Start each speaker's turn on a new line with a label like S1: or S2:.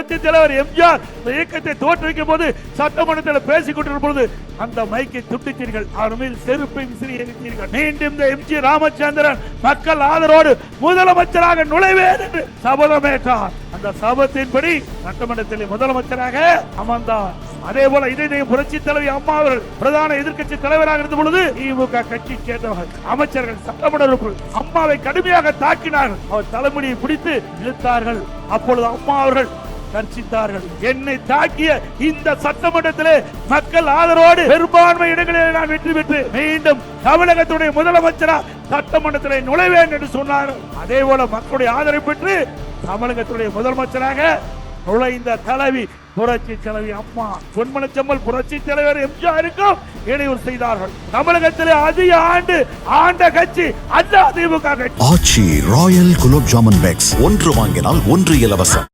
S1: புரட்சி தலைவர் எம்ஜிஆர் இந்த இயக்கத்தை தோற்றுவிக்கும் போது சட்டமன்றத்தில் பேசிக் கொண்டிருக்கும் பொழுது அந்த மைக்கை துண்டித்தீர்கள். அவர் மீது செருப்பை விசிறி எரித்தீர்கள் மீண்டும் இந்த எம்ஜி ராமச்சந்திரன் மக்கள் ஆதரவோடு முதலமைச்சராக நுழைவேன் என்று சபதமேற்றார். அந்த சபத்தின்படி சட்டமன்றத்தில் முதலமைச்சராக அமர்ந்தார். அதே போல இதய புரட்சி தலைவி அம்மா அவர்கள் பிரதான எதிர்க்கட்சி தலைவராக இருந்த பொழுது திமுக கட்சி சேர்ந்தவர்கள் அமைச்சர்கள் சட்டமன்ற அம்மாவை கடுமையாக தாக்கினார்கள். அவர் தலைமுடியை பிடித்து இழுத்தார்கள். அப்பொழுது அம்மா அவர்கள் கர்ச்சித்தார்கள். என்னை தாக்கிய இந்த சட்டமன்றத்திலே மக்கள் ஆதரவோடு பெரும்பான்மை இடங்களில் நான் வெற்றி பெற்று மீண்டும் தமிழகத்துடைய முதலமைச்சரா சட்டமன்றத்திலே நுழைவேன் என்று சொன்னார்கள் அதே போல மக்களுடைய ஆதரவு பெற்று தமிழகத்துடைய முதலமைச்சராக நுழைந்த தலைவி புரட்சி தலைவி அம்மா பொன்மனச்சம்மல் புரட்சி தலைவர் எம்ஜிஆருக்கும் இடையூறு செய்தார்கள். தமிழகத்திலே அதிக ஆண்டு ஆண்ட கட்சி அதிமுக கட்சி.
S2: ஆட்சி ராயல் குலோப் ஜாமன் பேக்ஸ். ஒன்று வாங்கினால் ஒன்று இலவசம்.